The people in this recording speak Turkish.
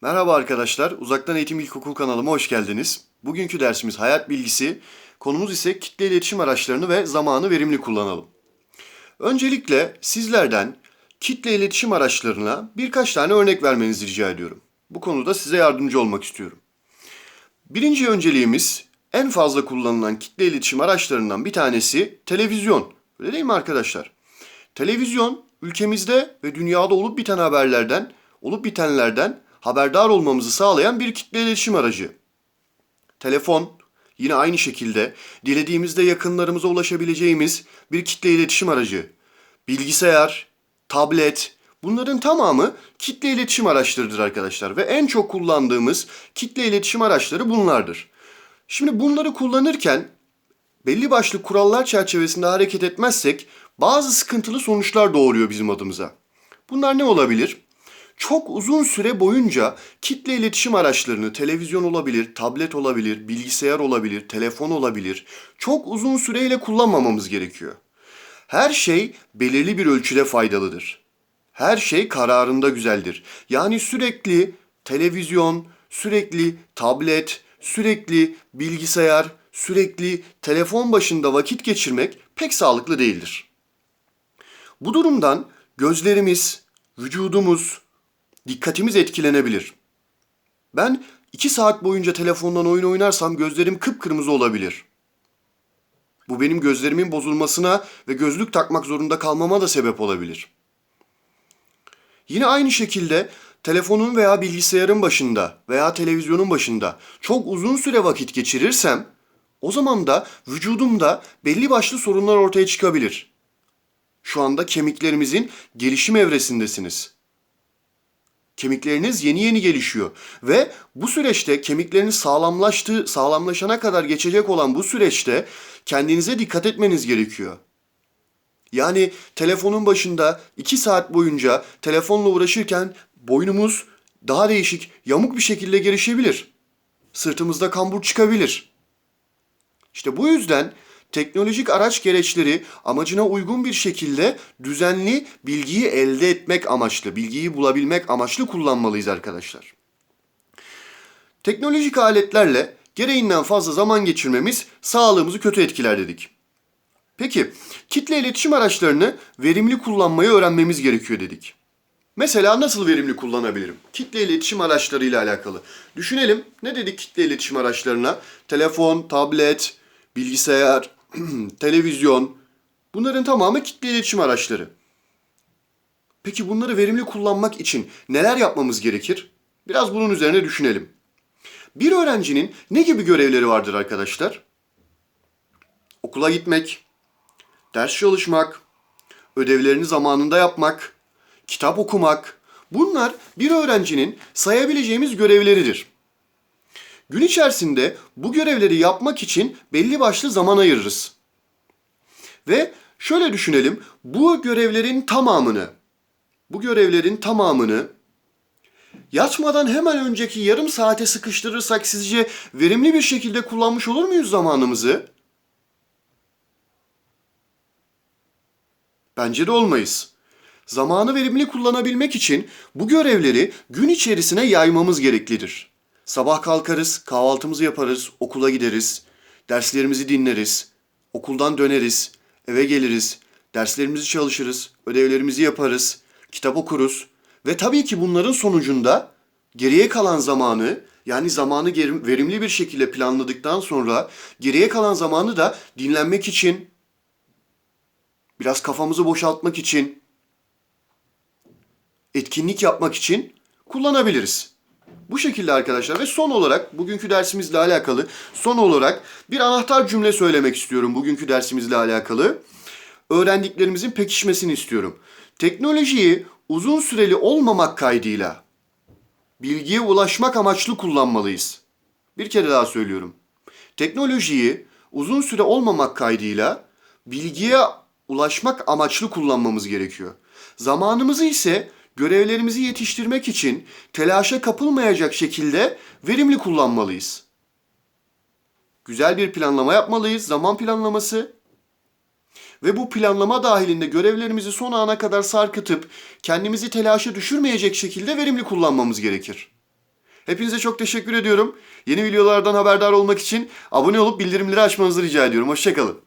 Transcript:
Merhaba arkadaşlar, Uzaktan Eğitim İlkokul kanalıma hoş geldiniz. Bugünkü dersimiz hayat bilgisi, konumuz ise kitle iletişim araçlarını ve zamanı verimli kullanalım. Öncelikle sizlerden kitle iletişim araçlarına birkaç tane örnek vermenizi rica ediyorum. Bu konuda size yardımcı olmak istiyorum. Birinci önceliğimiz en fazla kullanılan kitle iletişim araçlarından bir tanesi televizyon. Öyle değil mi arkadaşlar? Televizyon ülkemizde ve dünyada olup biten haberlerden, olup bitenlerden haberdar olmamızı sağlayan bir kitle iletişim aracı. Telefon yine aynı şekilde dilediğimizde yakınlarımıza ulaşabileceğimiz bir kitle iletişim aracı. Bilgisayar, tablet bunların tamamı kitle iletişim araçlarıdır arkadaşlar ve en çok kullandığımız kitle iletişim araçları bunlardır. Şimdi bunları kullanırken belli başlı kurallar çerçevesinde hareket etmezsek bazı sıkıntılı sonuçlar doğuruyor bizim adımıza. Bunlar ne olabilir? Çok uzun süre boyunca kitle iletişim araçlarını televizyon olabilir, tablet olabilir, bilgisayar olabilir, telefon olabilir. Çok uzun süreyle kullanmamamız gerekiyor. Her şey belirli bir ölçüde faydalıdır. Her şey kararında güzeldir. Yani sürekli televizyon, sürekli tablet, sürekli bilgisayar, sürekli telefon başında vakit geçirmek pek sağlıklı değildir. Bu durumdan gözlerimiz, vücudumuz, dikkatimiz etkilenebilir. Ben iki saat boyunca telefondan oyun oynarsam gözlerim kıpkırmızı olabilir. Bu benim gözlerimin bozulmasına ve gözlük takmak zorunda kalmama da sebep olabilir. Yine aynı şekilde telefonun veya bilgisayarın başında veya televizyonun başında çok uzun süre vakit geçirirsem o zaman da vücudumda belli başlı sorunlar ortaya çıkabilir. Şu anda kemiklerimizin gelişim evresindesiniz. Kemikleriniz yeni yeni gelişiyor ve bu süreçte kemikleriniz sağlamlaştığı, sağlamlaşana kadar geçecek olan bu süreçte kendinize dikkat etmeniz gerekiyor. Yani telefonun başında iki saat boyunca telefonla uğraşırken boynumuz daha değişik, yamuk bir şekilde gelişebilir. Sırtımızda kambur çıkabilir. İşte bu yüzden teknolojik araç gereçleri amacına uygun bir şekilde düzenli bilgiyi elde etmek amaçlı, bilgiyi bulabilmek amaçlı kullanmalıyız arkadaşlar. Teknolojik aletlerle gereğinden fazla zaman geçirmemiz sağlığımızı kötü etkiler dedik. Peki, kitle iletişim araçlarını verimli kullanmayı öğrenmemiz gerekiyor dedik. Mesela nasıl verimli kullanabilirim? Kitle iletişim araçlarıyla alakalı. Düşünelim, ne dedik kitle iletişim araçlarına? Telefon, tablet, bilgisayar, televizyon. Bunların tamamı kitle iletişim araçları. Peki bunları verimli kullanmak için neler yapmamız gerekir? Biraz bunun üzerine düşünelim. Bir öğrencinin ne gibi görevleri vardır arkadaşlar? Okula gitmek, ders çalışmak, ödevlerini zamanında yapmak, kitap okumak. Bunlar bir öğrencinin sayabileceğimiz görevleridir. Gün içerisinde bu görevleri yapmak için belli başlı zaman ayırırız. Ve şöyle düşünelim, bu görevlerin tamamını, bu görevlerin tamamını yatmadan hemen önceki yarım saate sıkıştırırsak sizce verimli bir şekilde kullanmış olur muyuz zamanımızı? Bence de olmayız. Zamanı verimli kullanabilmek için bu görevleri gün içerisine yaymamız gereklidir. Sabah kalkarız, kahvaltımızı yaparız, okula gideriz, derslerimizi dinleriz, okuldan döneriz, eve geliriz, derslerimizi çalışırız, ödevlerimizi yaparız, kitap okuruz ve tabii ki bunların sonucunda geriye kalan zamanı yani zamanı verimli bir şekilde planladıktan sonra geriye kalan zamanı da dinlenmek için, biraz kafamızı boşaltmak için, etkinlik yapmak için kullanabiliriz. Bu şekilde arkadaşlar ve son olarak bugünkü dersimizle alakalı son olarak bir anahtar cümle söylemek istiyorum bugünkü dersimizle alakalı. Öğrendiklerimizin pekişmesini istiyorum. Teknolojiyi uzun süreli olmamak kaydıyla bilgiye ulaşmak amaçlı kullanmalıyız. Bir kere daha söylüyorum. Teknolojiyi uzun süre olmamak kaydıyla bilgiye ulaşmak amaçlı kullanmamız gerekiyor. Zamanımızı ise görevlerimizi yetiştirmek için telaşa kapılmayacak şekilde verimli kullanmalıyız. Güzel bir planlama yapmalıyız, zaman planlaması. Ve bu planlama dahilinde görevlerimizi son ana kadar sarkıtıp kendimizi telaşa düşürmeyecek şekilde verimli kullanmamız gerekir. Hepinize çok teşekkür ediyorum. Yeni videolardan haberdar olmak için abone olup bildirimleri açmanızı rica ediyorum. Hoşçakalın.